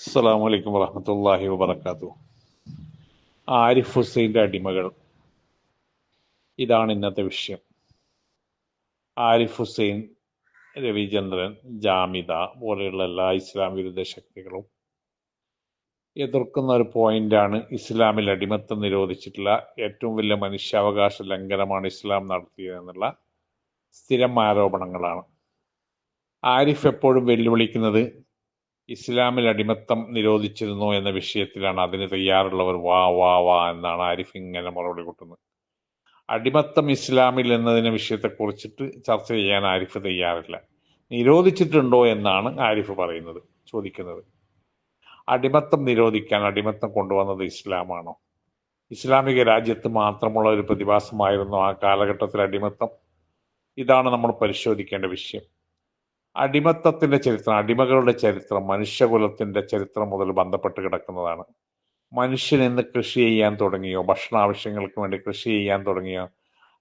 അസ്സാം വലൈക്കും വറഹമത്തല്ലാഹി വബർക്കാത്തു ആരിഫ് ഹുസൈന്റെ അടിമകൾ. ഇതാണ് ഇന്നത്തെ വിഷയം. ആരിഫ് ഹുസൈൻ രവിചന്ദ്രൻ ജാമിദ പോലെയുള്ള എല്ലാ ഇസ്ലാം വിരുദ്ധ ശക്തികളും എതിർക്കുന്ന ഒരു പോയിന്റാണ് ഇസ്ലാമിൽ അടിമത്തം നിരോധിച്ചിട്ടുള്ള ഏറ്റവും വലിയ മനുഷ്യാവകാശ ലംഘനമാണ് ഇസ്ലാം നടത്തിയതെന്നുള്ള സ്ഥിരം ആരോപണങ്ങളാണ്. ആരിഫ് എപ്പോഴും വെല്ലുവിളിക്കുന്നത് ഇസ്ലാമിൽ അടിമത്തം നിരോധിച്ചിരുന്നു എന്ന വിഷയത്തിലാണ് അതിന് തയ്യാറുള്ളവർ വാ വാ വാ എന്നാണ് ആരിഫ് ഇങ്ങനെ മറുപടി കൂട്ടുന്നത്. അടിമത്തം ഇസ്ലാമിൽ എന്നതിനെ വിഷയത്തെക്കുറിച്ചിട്ട് ചർച്ച ചെയ്യാൻ ആരിഫ് തയ്യാറില്ല. നിരോധിച്ചിട്ടുണ്ടോ എന്നാണ് ആരിഫ് പറയുന്നത് ചോദിക്കുന്നത്. അടിമത്തം നിരോധിക്കാൻ അടിമത്തം കൊണ്ടുവന്നത് ഇസ്ലാമാണോ? ഇസ്ലാമിക രാജ്യത്ത് മാത്രമുള്ള ഒരു പ്രതിഭാസമായിരുന്നു ആ കാലഘട്ടത്തിൽ അടിമത്തം. ഇതാണ് നമ്മൾ പരിശോധിക്കേണ്ട വിഷയം. അടിമത്തത്തിന്റെ ചരിത്രം അടിമകളുടെ ചരിത്രം മനുഷ്യകുലത്തിന്റെ ചരിത്രം മുതൽ ബന്ധപ്പെട്ട് കിടക്കുന്നതാണ്. മനുഷ്യൻ ഇന്ന് കൃഷി ചെയ്യാൻ തുടങ്ങിയോ? ഭക്ഷണ ആവശ്യങ്ങൾക്ക് വേണ്ടി കൃഷി ചെയ്യാൻ തുടങ്ങിയോ?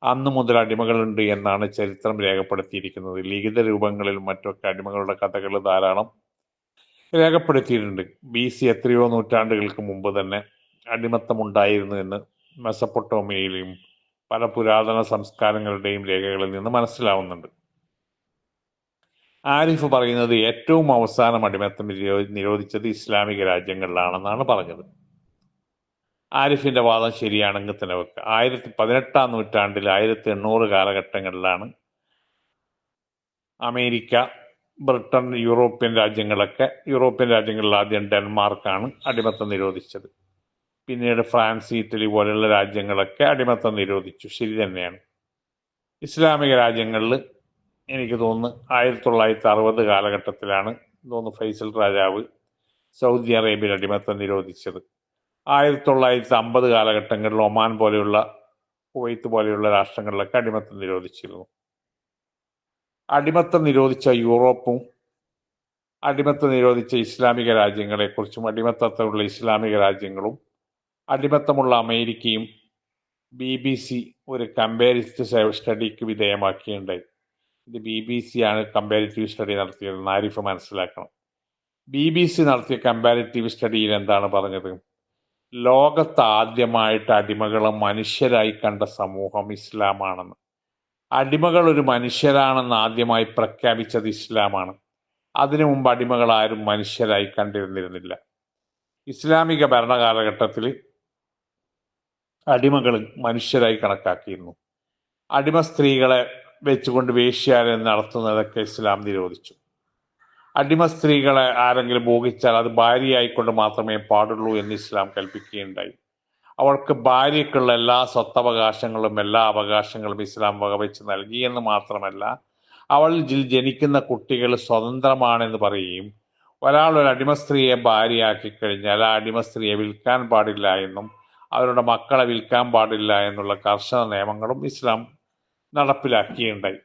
അന്ന് മുതൽ അടിമകളുണ്ട് എന്നാണ് ചരിത്രം രേഖപ്പെടുത്തിയിരിക്കുന്നത്. ലിഖിത രൂപങ്ങളിൽ മറ്റൊക്കെ അടിമകളുടെ കഥകൾ ധാരാളം രേഖപ്പെടുത്തിയിട്ടുണ്ട്. ബി സി എത്രയോ നൂറ്റാണ്ടുകൾക്ക് മുമ്പ് തന്നെ അടിമത്തം ഉണ്ടായിരുന്നു എന്ന് മെസപ്പൊട്ടോമിയയിലെയും പല പുരാതന സംസ്കാരങ്ങളുടെയും രേഖകളിൽ നിന്ന് മനസ്സിലാവുന്നുണ്ട്. ആരിഫ് പറയുന്നത് ഏറ്റവും അവസാനം അടിമത്തം നിരോ- നിരോധിച്ചത് ഇസ്ലാമിക രാജ്യങ്ങളിലാണെന്നാണ് പറഞ്ഞത്. ആരിഫിന്റെ വാദം ശരിയാണെങ്കിൽ തന്നെ വെക്കുക ആയിരത്തി പതിനെട്ടാം നൂറ്റാണ്ടിൽ ആയിരത്തി എണ്ണൂറ് കാലഘട്ടങ്ങളിലാണ് അമേരിക്ക ബ്രിട്ടൻ യൂറോപ്യൻ രാജ്യങ്ങളൊക്കെ യൂറോപ്യൻ രാജ്യങ്ങളിൽ ആദ്യം ഡെൻമാർക്കാണ് അടിമത്തം നിരോധിച്ചത്. പിന്നീട് ഫ്രാൻസ് ഇറ്റലി പോലെയുള്ള രാജ്യങ്ങളൊക്കെ അടിമത്തം നിരോധിച്ചു. ശരി തന്നെയാണ്. ഇസ്ലാമിക രാജ്യങ്ങളിൽ എനിക്ക് തോന്നുന്നു ആയിരത്തി തൊള്ളായിരത്തി അറുപത് കാലഘട്ടത്തിലാണ് തോന്നുന്നു ഫൈസൽ രാജാവ് സൗദി അറേബ്യയിൽ അടിമത്തം നിരോധിച്ചത്. ആയിരത്തി തൊള്ളായിരത്തി അമ്പത് കാലഘട്ടങ്ങളിൽ ഒമാൻ പോലെയുള്ള കുവൈത്ത് പോലെയുള്ള രാഷ്ട്രങ്ങളിലൊക്കെ അടിമത്തം നിരോധിച്ചിരുന്നു. അടിമത്തം നിരോധിച്ച യൂറോപ്പും അടിമത്തം നിരോധിച്ച ഇസ്ലാമിക രാജ്യങ്ങളെക്കുറിച്ചും അടിമത്തത്തിലുള്ള ഇസ്ലാമിക രാജ്യങ്ങളും അടിമത്തമുള്ള അമേരിക്കയും ബി ബി സി ഒരു കമ്പാരിസ്റ്റ് സ്റ്റഡിക്ക് വിധേയമാക്കിയുണ്ടായി ഇത് ബി ബി സി ആണ് കമ്പാരിറ്റീവ് സ്റ്റഡി നടത്തിയത്. ആരിഫ് മനസ്സിലാക്കണം. ബി ബി സി നടത്തിയ കമ്പാരിറ്റീവ് സ്റ്റഡിയിൽ എന്താണ് പറഞ്ഞത്? ലോകത്ത് ആദ്യമായിട്ട് അടിമകളെ മനുഷ്യരായി കണ്ട സമൂഹം ഇസ്ലാമാണെന്ന്. അടിമകൾ ഒരു മനുഷ്യരാണെന്ന് ആദ്യമായി പ്രഖ്യാപിച്ചത് ഇസ്ലാമാണ്. അതിനു മുമ്പ് അടിമകൾ ആരും മനുഷ്യരായി കണ്ടിരുന്നിരുന്നില്ല. ഇസ്ലാമിക ഭരണകാലഘട്ടത്തിൽ അടിമകൾ മനുഷ്യരായി കണക്കാക്കിയിരുന്നു. അടിമ സ്ത്രീകളെ വെച്ചുകൊണ്ട് വേശ്യാലയം നടത്തുന്നതൊക്കെ ഇസ്ലാം നിരോധിച്ചു. അടിമ സ്ത്രീകളെ ആരെങ്കിലും ഭോഗിച്ചാൽ അത് ഭാര്യയായിക്കൊണ്ട് മാത്രമേ പാടുള്ളൂ എന്ന് ഇസ്ലാം കൽപ്പിക്കുകയുണ്ടായി. അവൾക്ക് ഭാര്യയ്ക്കുള്ള എല്ലാ സ്വത്തവകാശങ്ങളും എല്ലാ അവകാശങ്ങളും ഇസ്ലാം വകവെച്ച് നൽകിയെന്ന് മാത്രമല്ല അവൾ ജനിക്കുന്ന കുട്ടികൾ സ്വതന്ത്രമാണെന്ന് പറയുകയും ഒരാൾ ഒരു അടിമ സ്ത്രീയെ ഭാര്യയാക്കി കഴിഞ്ഞാൽ ആ അടിമ സ്ത്രീയെ വിൽക്കാൻ പാടില്ല എന്നും അവരുടെ മക്കളെ വിൽക്കാൻ പാടില്ല എന്നുള്ള കർശന നിയമങ്ങളും ഇസ്ലാം നടപ്പിലാക്കിയുണ്ടായി.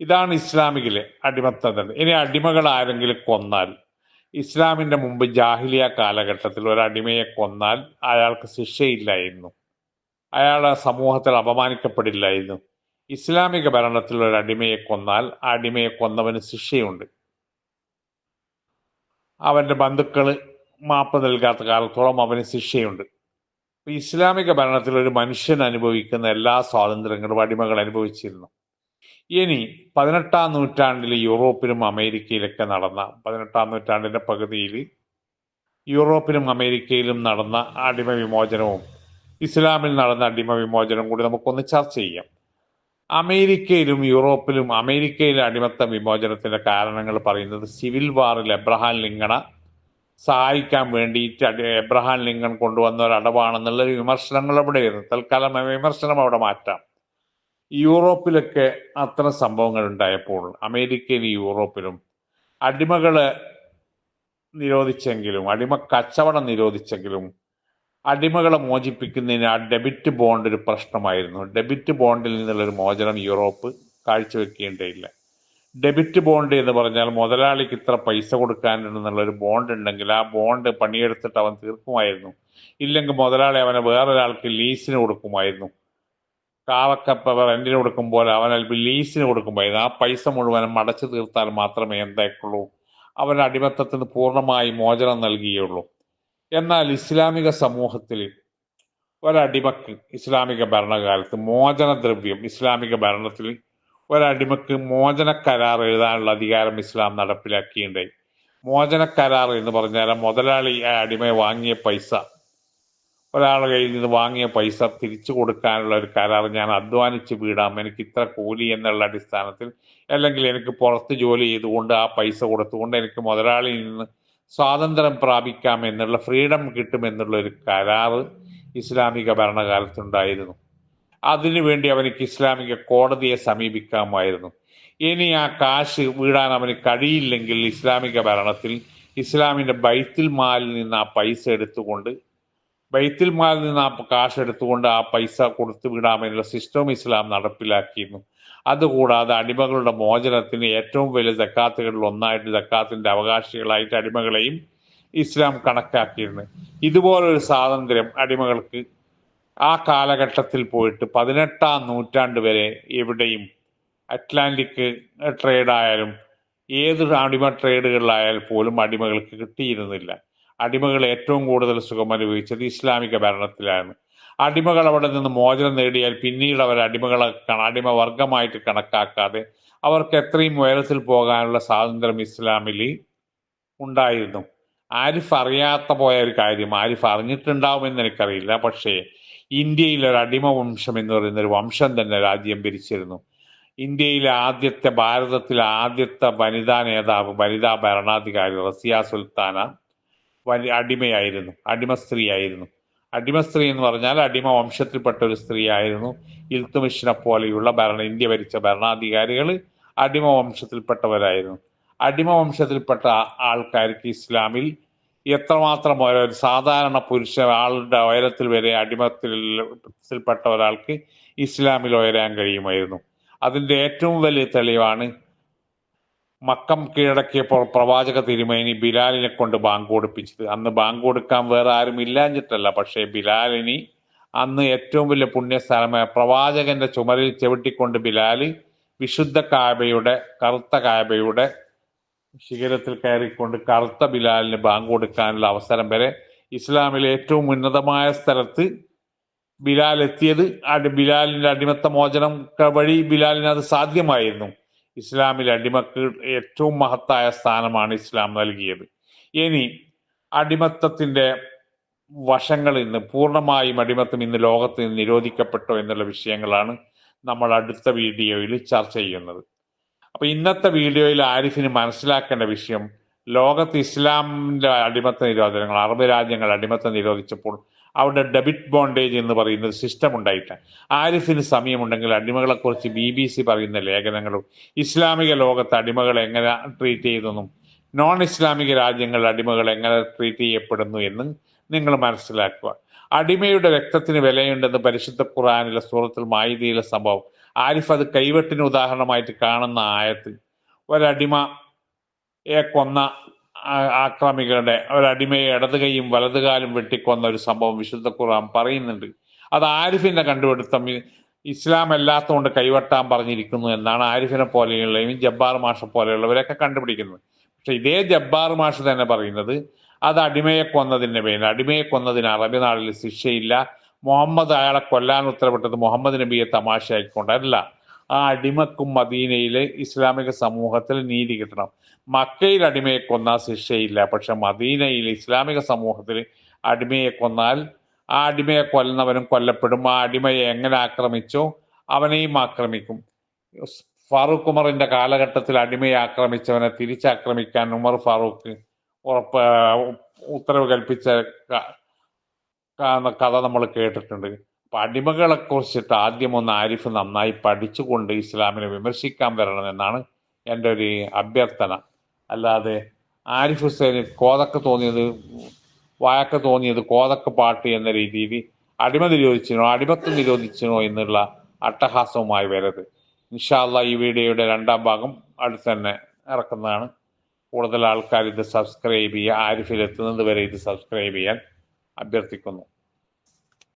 ഇതാണ് ഇസ്ലാമികിലെ അടിമത്തം. ഇനി അടിമകൾ ആരെങ്കിലും കൊന്നാൽ ഇസ്ലാമിന്റെ മുമ്പ് ജാഹിലിയ കാലഘട്ടത്തിൽ ഒരു അടിമയെ കൊന്നാൽ അയാൾക്ക് ശിക്ഷയില്ലായിരുന്നു. അയാൾ ആ സമൂഹത്തിൽ അപമാനിക്കപ്പെടില്ലായിരുന്നു. ഇസ്ലാമിക ഭരണത്തിൽ ഒരു അടിമയെ കൊന്നാൽ ആ അടിമയെ കൊന്നവന് ശിക്ഷയുണ്ട്. അവന്റെ ബന്ധുക്കൾ മാപ്പ് നൽകാത്ത കാലത്തോളം അവന് ശിക്ഷയുണ്ട്. ഇസ്ലാമിക ഭരണത്തിൽ ഒരു മനുഷ്യൻ അനുഭവിക്കുന്ന എല്ലാ സ്വാതന്ത്ര്യങ്ങളും അടിമകൾ അനുഭവിച്ചിരുന്നു. ഇനി പതിനെട്ടാം നൂറ്റാണ്ടിൽ യൂറോപ്പിലും അമേരിക്കയിലൊക്കെ നടന്ന പതിനെട്ടാം നൂറ്റാണ്ടിന്റെ പകുതിയിൽ യൂറോപ്പിലും അമേരിക്കയിലും നടന്ന അടിമ വിമോചനവും ഇസ്ലാമിൽ നടന്ന അടിമ വിമോചനവും കൂടി നമുക്കൊന്ന് ചർച്ച ചെയ്യാം. അമേരിക്കയിലും യൂറോപ്പിലും അമേരിക്കയിലെ അടിമത്ത വിമോചനത്തിന്റെ കാരണങ്ങൾ പറയുന്നത് സിവിൽ വാറിൽ എബ്രഹാം ലിങ്കണ സഹായിക്കാൻ വേണ്ടിയിട്ട് എബ്രഹാം ലിങ്കൺ കൊണ്ടുവന്ന ഒരു അടവാണെന്നുള്ള വിമർശനങ്ങൾ അവിടെയായിരുന്നു തൽക്കാലം വിമർശനം അവിടെ മാറ്റാം. യൂറോപ്പിലൊക്കെ അത്ര സംഭവങ്ങൾ ഉണ്ടായപ്പോൾ അമേരിക്കയിലും യൂറോപ്പിലും അടിമകളെ നിരോധിച്ചെങ്കിലും അടിമ കച്ചവടം നിരോധിച്ചെങ്കിലും അടിമകളെ മോചിപ്പിക്കുന്നതിന് ആ ഡെബിറ്റ് ബോണ്ട് ഒരു പ്രശ്നമായിരുന്നു. ഡെബിറ്റ് ബോണ്ടിൽ നിന്നുള്ളൊരു മോചനം യൂറോപ്പ് കാഴ്ചവെക്കേണ്ടയില്ല ഡെബിറ്റ് ബോണ്ട് എന്ന് പറഞ്ഞാൽ മുതലാളിക്ക് ഇത്ര പൈസ കൊടുക്കാനുണ്ടെന്നുള്ള ഒരു ബോണ്ട് ഉണ്ടെങ്കിൽ ആ ബോണ്ട് പണിയെടുത്തിട്ട് അവൻ തീർക്കുമായിരുന്നു. ഇല്ലെങ്കിൽ മുതലാളി അവനെ വേറൊരാൾക്ക് ലീസിന് കൊടുക്കുമായിരുന്നു. കാവക്കപ്പ റെന്റിന് കൊടുക്കുമ്പോൾ അവൻ അല്പം ലീസിന് കൊടുക്കുമായിരുന്നു. ആ പൈസ മുഴുവനും അടച്ചു തീർത്താൽ മാത്രമേ എന്തായിക്കുള്ളൂ? അവൻ അടിമത്തത്തിന് പൂർണമായി മോചനം നൽകിയുള്ളൂ. എന്നാൽ ഇസ്ലാമിക സമൂഹത്തിൽ ഒരടിമക്ക് ഇസ്ലാമിക ഭരണകാലത്ത് മോചനദ്രവ്യം ഇസ്ലാമിക ഭരണത്തിൽ ഒരടിമക്ക് മോചന കരാർ എഴുതാനുള്ള അധികാരം ഇസ്ലാം നടപ്പിലാക്കിയിട്ടുണ്ട്. മോചന കരാർ എന്ന് പറഞ്ഞാൽ മുതലാളി ആ അടിമയെ വാങ്ങിയ പൈസ. ഒരാളുടെ കയ്യിൽ നിന്ന് വാങ്ങിയ പൈസ തിരിച്ചു കൊടുക്കാനുള്ള ഒരു കരാർ ഞാൻ അധ്വാനിച്ച് വീടാം. എനിക്ക് ഇത്ര കൂലി എന്നുള്ള അടിസ്ഥാനത്തിൽ അല്ലെങ്കിൽ എനിക്ക് പുറത്ത് ജോലി ചെയ്തുകൊണ്ട് ആ പൈസ കൊടുത്തുകൊണ്ട് എനിക്ക് മുതലാളിയിൽ നിന്ന് സ്വാതന്ത്ര്യം പ്രാപിക്കാം എന്നുള്ള ഫ്രീഡം കിട്ടുമെന്നുള്ള ഒരു കരാറ് ഇസ്ലാമിക ഭരണകാലത്തുണ്ടായിരുന്നു. അതിനുവേണ്ടി അവനിക്ക് ഇസ്ലാമിക കോടതിയെ സമീപിക്കാമായിരുന്നു. ഇനി ആ കാശ് വീടാൻ അവന് കഴിയില്ലെങ്കിൽ ഇസ്ലാമിക ഭരണത്തിൽ ഇസ്ലാമിന്റെ ബൈത്തിൽ മാലിൽ നിന്ന് ആ പൈസ എടുത്തുകൊണ്ട് ബൈത്തിൽ മാലിൽ നിന്ന് ആ കാശ് എടുത്തുകൊണ്ട് ആ പൈസ കൊടുത്ത് വിടാമെന്നുള്ള സിസ്റ്റം ഇസ്ലാം നടപ്പിലാക്കിയിരുന്നു. അതുകൂടാതെ അടിമകളുടെ മോചനത്തിന് ഏറ്റവും വലിയ ജക്കാത്തുകളിൽ ഒന്നായിട്ട് ജക്കാത്തിന്റെ അവകാശികളായിട്ട് അടിമകളെയും ഇസ്ലാം കണക്കാക്കിയിരുന്നു. ഇതുപോലൊരു സ്വാതന്ത്ര്യം അടിമകൾക്ക് ആ കാലഘട്ടത്തിൽ പോയിട്ട് പതിനെട്ടാം നൂറ്റാണ്ട് വരെ എവിടെയും അറ്റ്ലാന്റിക് ട്രേഡ് ആയാലും ഏത് അടിമ ട്രേഡുകളിലായാലും പോലും അടിമകൾക്ക് കിട്ടിയിരുന്നില്ല. അടിമകൾ ഏറ്റവും കൂടുതൽ സുഖം അനുഭവിച്ചത് ഇസ്ലാമിക ഭരണത്തിലാണ്. അടിമകൾ അവിടെ നിന്ന് മോചനം നേടിയാൽ പിന്നീട് അവർ അടിമകളെ അടിമ വർഗമായിട്ട് കണക്കാക്കാതെ അവർക്ക് എത്രയും ഉയരത്തിൽ പോകാനുള്ള സ്വാതന്ത്ര്യം ഇസ്ലാമിൽ ഉണ്ടായിരുന്നു. ആരിഫ് അറിയാത്ത പോയ ഒരു കാര്യം ആരിഫ് അറിഞ്ഞിട്ടുണ്ടാവുമെന്ന് എനിക്കറിയില്ല. പക്ഷേ ഇന്ത്യയിൽ ഒരു അടിമ വംശം എന്ന് പറയുന്ന ഒരു വംശം തന്നെ രാജ്യം ഭരിച്ചിരുന്നു. ഇന്ത്യയിലെ ആദ്യത്തെ ഭാരതത്തിലെ ആദ്യത്തെ വനിതാ നേതാവ് വനിതാ ഭരണാധികാരി റസിയ സുൽത്താന വലിയ അടിമയായിരുന്നു അടിമ സ്ത്രീയായിരുന്നു. അടിമ സ്ത്രീ എന്ന് പറഞ്ഞാൽ അടിമ വംശത്തിൽപ്പെട്ട ഒരു സ്ത്രീ ആയിരുന്നു. ഇൽത്തുമിഷിനെ പോലെയുള്ള ഭരണ ഇന്ത്യ ഭരിച്ച ഭരണാധികാരികൾ അടിമ വംശത്തിൽപ്പെട്ടവരായിരുന്നു. അടിമ വംശത്തിൽപ്പെട്ട ആൾക്കാർക്ക് ഇസ്ലാമിൽ എത്രമാത്രം ഒരു സാധാരണ പുരുഷ ആളുടെ ഉയരത്തിൽ വരെ അടിമത്തിൽപ്പെട്ട ഒരാൾക്ക് ഇസ്ലാമിൽ ഉയരാൻ കഴിയുമായിരുന്നു. അതിന്റെ ഏറ്റവും വലിയ തെളിവാണ് മക്കം കീഴടക്കിയപ്പോൾ പ്രവാചക തിരുമേനി ബിലാലിനെ കൊണ്ട് ബാങ്ക് കൊടുപ്പിച്ചത് അന്ന് ബാങ്ക് കൊടുക്കാൻ വേറെ ആരും ഇല്ലാഞ്ഞിട്ടല്ല പക്ഷേ ബിലാലിനി അന്ന് ഏറ്റവും വലിയ പുണ്യസ്ഥലമായ പ്രവാചകന്റെ ചുമരിൽ ചവിട്ടിക്കൊണ്ട് ബിലാൽ വിശുദ്ധ കാബയുടെ കറുത്ത കാബയുടെ ശിഖരത്തിൽ കയറിക്കൊണ്ട് കറുത്ത ബിലാലിന് ബാങ്ക് കൊടുക്കാനുള്ള അവസരം വരെ ഇസ്ലാമിലെ ഏറ്റവും ഉന്നതമായ സ്ഥലത്ത് ബിലാൽ എത്തിയത്. ബിലാലിന്റെ അടിമത്ത മോചനം വഴി ബിലാലിന് അത് സാധ്യമായിരുന്നു. ഇസ്ലാമിൽ അടിമക്ക് ഏറ്റവും മഹത്തായ സ്ഥാനമാണ് ഇസ്ലാം നൽകിയത്. ഇനി അടിമത്തത്തിന്റെ വശങ്ങൾ ഇന്ന് പൂർണമായും അടിമത്തം ഇന്ന് ലോകത്ത് നിന്ന് നിരോധിക്കപ്പെട്ടോ എന്നുള്ള വിഷയങ്ങളാണ് നമ്മൾ അടുത്ത വീഡിയോയിൽ ചർച്ച ചെയ്യുന്നത്. അപ്പൊ ഇന്നത്തെ വീഡിയോയിൽ ആരിഫിന് മനസ്സിലാക്കേണ്ട വിഷയം ലോകത്ത് ഇസ്ലാമിന്റെ അടിമത്ത നിരോധനങ്ങൾ അറബ് രാജ്യങ്ങൾ അടിമത്ത നിരോധിച്ചപ്പോൾ അവിടെ ഡെബിറ്റ് ബോണ്ടേജ് എന്ന് പറയുന്ന ഒരു സിസ്റ്റം ഉണ്ടായിട്ട് ആരിഫിന് സമയമുണ്ടെങ്കിൽ അടിമകളെക്കുറിച്ച് ബി ബി സി പറയുന്ന ലേഖനങ്ങളും ഇസ്ലാമിക ലോകത്ത് അടിമകളെ എങ്ങനെ ട്രീറ്റ് ചെയ്തെന്നും നോൺ ഇസ്ലാമിക രാജ്യങ്ങളിൽ അടിമകൾ എങ്ങനെ ട്രീറ്റ് ചെയ്യപ്പെടുന്നു എന്ന് നിങ്ങൾ മനസ്സിലാക്കുക. അടിമയുടെ രക്തത്തിന് വിലയുണ്ടെന്ന് പരിശുദ്ധ ഖുറാനിലെ സൂറത്തിൽ മായുതിയിലെ സംഭവം ആരിഫ് അത് കൈവെട്ടിന് ഉദാഹരണമായിട്ട് കാണുന്ന ആയത്ത് ഒരടിമയെ കൊന്ന ആക്രമികളുടെ ഒരടിമയെ ഇടത് കൈയും വലത് കാലും വെട്ടിക്കൊന്ന ഒരു സംഭവം വിശുദ്ധ ഖുർആൻ പറയുന്നുണ്ട്. അത് ആരിഫിന്റെ കണ്ടുപിടുത്തം ഇസ്ലാം അല്ലാത്തതുകൊണ്ട് കൈവെട്ടാൻ പറഞ്ഞിരിക്കുന്നു എന്നാണ് ആരിഫിനെ പോലെയുള്ളവയും ജബ്ബാർ മാഷ പോലെയുള്ളവരൊക്കെ കണ്ടുപിടിക്കുന്നത്. പക്ഷെ ഇതേ ജബ്ബാർ മാഷ് തന്നെ പറയുന്നത് അത് അടിമയെ കൊന്നതിന്റെ പേരിൽ അടിമയെ കൊന്നതിന് അറബി നാളിൽ ശിക്ഷയില്ല മുഹമ്മദ് അയാളെ കൊല്ലാൻ ഉത്തരവിട്ടത് മുഹമ്മദ് നബിയെ തമാശയാക്കിക്കൊണ്ടല്ല. ആ അടിമക്കും മദീനയിലെ ഇസ്ലാമിക സമൂഹത്തിൽ നീതി കിട്ടണം. മക്കയിൽ അടിമയെ കൊന്നാൽ ശിക്ഷയില്ല. പക്ഷെ മദീനയിൽ ഇസ്ലാമിക സമൂഹത്തിൽ അടിമയെ കൊന്നാൽ ആ അടിമയെ കൊല്ലുന്നവനും കൊല്ലപ്പെടും. ആ അടിമയെ എങ്ങനെ ആക്രമിച്ചോ അവനെയും ആക്രമിക്കും. ഫാറൂഖ് ഉമറിന്റെ കാലഘട്ടത്തിൽ അടിമയെ ആക്രമിച്ചവനെ തിരിച്ചാക്രമിക്കാൻ ഉമർ ഫാറൂഖ് ഉറപ്പ് ഉത്തരവ് കൽപ്പിച്ച കഥ നമ്മൾ കേട്ടിട്ടുണ്ട്. അടിമകളെ കുറിച്ചിട്ട് ആദ്യം ഒന്ന് ആരിഫ് നന്നായി പഠിച്ചുകൊണ്ട് ഇസ്ലാമിനെ വിമർശിക്കാൻ വരണമെന്നാണ് എന്റെ ഒരു അഭ്യർത്ഥന. അല്ലാതെ ആരിഫ് ഹുസൈന് കോതക്ക് തോന്നിയത് വായക്ക് തോന്നിയത് കോതക്ക് പാട്ട് എന്ന രീതിയിൽ അടിമ നിരോധിച്ചിനോ അടിമത്ത് നിരോധിച്ചിനോ എന്നുള്ള അട്ടഹാസവുമായി വരരുത്. ഇൻഷാല്ല ഈ വീഡിയോയുടെ രണ്ടാം ഭാഗം അടുത്ത് തന്നെ ഇറക്കുന്നതാണ്. കൂടുതൽ ആൾക്കാർ ഇത് സബ്സ്ക്രൈബ് ചെയ്യുക ആരിഫിലെത്തുന്നത് വരെ ഇത് സബ്സ്ക്രൈബ് ചെയ്യാൻ aberta econômica.